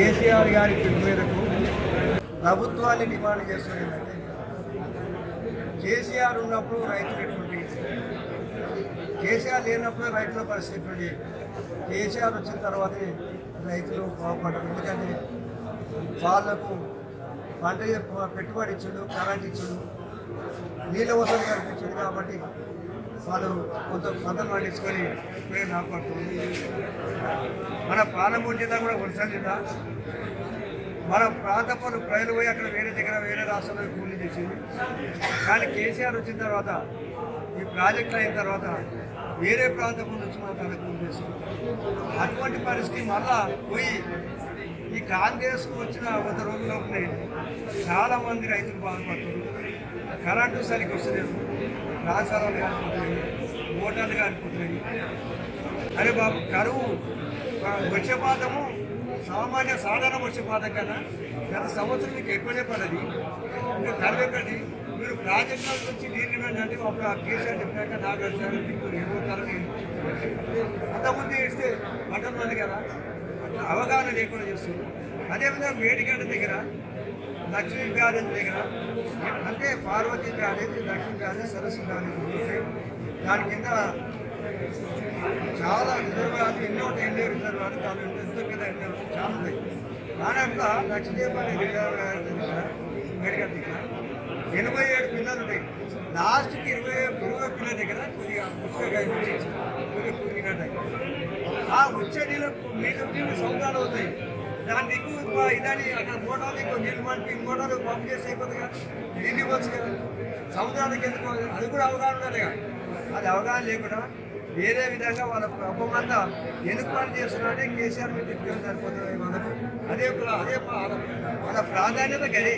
కేసీఆర్ గారి పిలుపు మేరకు ప్రభుత్వాన్ని డిమాండ్ చేస్తుంది ఏంటంటే కేసీఆర్ ఉన్నప్పుడు రైతులు ఎటువంటి కేసీఆర్ లేనప్పుడు రైతుల పరిస్థితి ఎటువంటి? కేసీఆర్ వచ్చిన తర్వాతే రైతులు బాగుపడరు ఎందుకంటే వాళ్ళకు పంట పెట్టుబడి ఇచ్చుడు కరెంట్ ఇచ్చుడు నీళ్ళ వసతి కల్పించాడు కాబట్టి వాళ్ళు కొంత పంటలు పండించుకొని ఇప్పుడే నాపడుతుంది మన పాలమూరు జిల్లా కూడా వర్షాలు జిల్లా మన ప్రాంత పనులు ప్రజలు పోయి అక్కడ వేరే దగ్గర వేరే రాష్ట్రంలో కూలీ చేసింది. కానీ కేసీఆర్ వచ్చిన తర్వాత ఈ ప్రాజెక్టులు అయిన తర్వాత వేరే ప్రాంతం నుంచి మన తన కూలీ చేస్తుంది అటువంటి పరిస్థితి మళ్ళా పోయి ఈ కాంగ్రెస్ వచ్చిన వంద రోజుల్లోనే చాలామంది రైతులు బాధపడుతున్నారు. కరెంటు సరిగ్గా వస్తలేదు. రాసారాలు కానిపోతున్నాయి మోటార్లు అనుకుంటున్నాయి అరే బాబు కరువు వర్షపాతము సామాన్య సాధారణ వర్షపాతం కన్నా గత సంవత్సరం మీకు ఎక్కువనే పడది. మీరు కరువు మీరు ప్రాజెక్టుల నుంచి నీళ్ళు ఇవ్వండి అంటే అప్పుడు ఆ కేసీఆర్ చెప్పినాక నాగార్జున మీకు ఎన్నో అంతకుముందు ఇస్తే పంటలు మంది కదా. అట్లా అవగాహన లేకుండా చేస్తుంది అదేవిధంగా వేడిగడ్డ దగ్గర లక్ష్మీ బ్యారేజ్ దగ్గర అంటే పార్వతీ బ్యారేజ్ లక్ష్మీ బ్యారేజ్ సరస్సు బ్యారేజ్ దాని కింద చాలా రిజర్వాయర్లు ఎన్నో ఎన్నో రిజర్వాయర్లు చాలా ఎంతో కదా ఎన్నో చాలా ఉన్నాయి. కానీ అట్లా అనే రిజర్వాయర్ దగ్గర వేడిగడ్డ దగ్గర ఎనభై ఏడు పిల్లలు ఉన్నాయి. లాస్ట్కి ఇరవై ఇరవై పిల్లల దగ్గర కొద్దిగా పుష్కగా కొద్దిగా కురిగినట్టు ఆ వచ్చే నీళ్ళు మీకు నీళ్ళు సముద్రాలు అవుతాయి. దాన్ని ఎక్కువ ఇదాన్ని అక్కడ మోటార్లు ఎక్కువ నీళ్ళు పంపి మోటార్లు పంప్ చేసి అయిపోతుంది కదా నీళ్ళు ఇవ్వచ్చు కదా? సముద్రానికి ఎందుకు? అది కూడా అవగాహన ఉండాలి కదా అది అవగాహన లేకుండా వేరే విధంగా వాళ్ళ ప్రభుత్వం అంతా పని చేస్తున్నారంటే కేసీఆర్ మీద తిప్పి సరిపోతుంది మనకు అదే అదే వాళ్ళ మన ప్రాధాన్యత గది.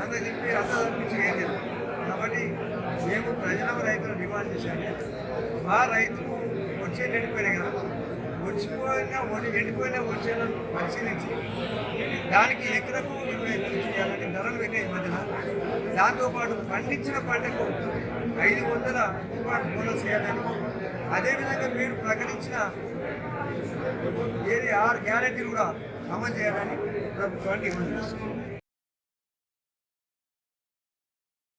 అంత చెప్పి అంత తప్పించి ఏం లేదు. కాబట్టి మేము ప్రజల రైతులు డిమాండ్ చేశాము మా రైతులు వచ్చే ఎండిపోయినాయి కదా వచ్చిపోయినా వడి ఎండిపోయిన వచ్చేలను పరిశీలించి దానికి ఎకరకు ఇరవై ఐదు చేయాలని ధరలు పెట్టే మధ్యన. దాంతోపాటు పండించిన పంటకు ఐదు వందల రూపాయలు బోనస్ చేయాలని అదేవిధంగా మీరు ప్రకటించిన ఏది ఆరు గ్యారెంటీలు కూడా అమలు చేయాలని ప్రభుత్వాన్ని డిమాండ్ చేస్తున్నాం.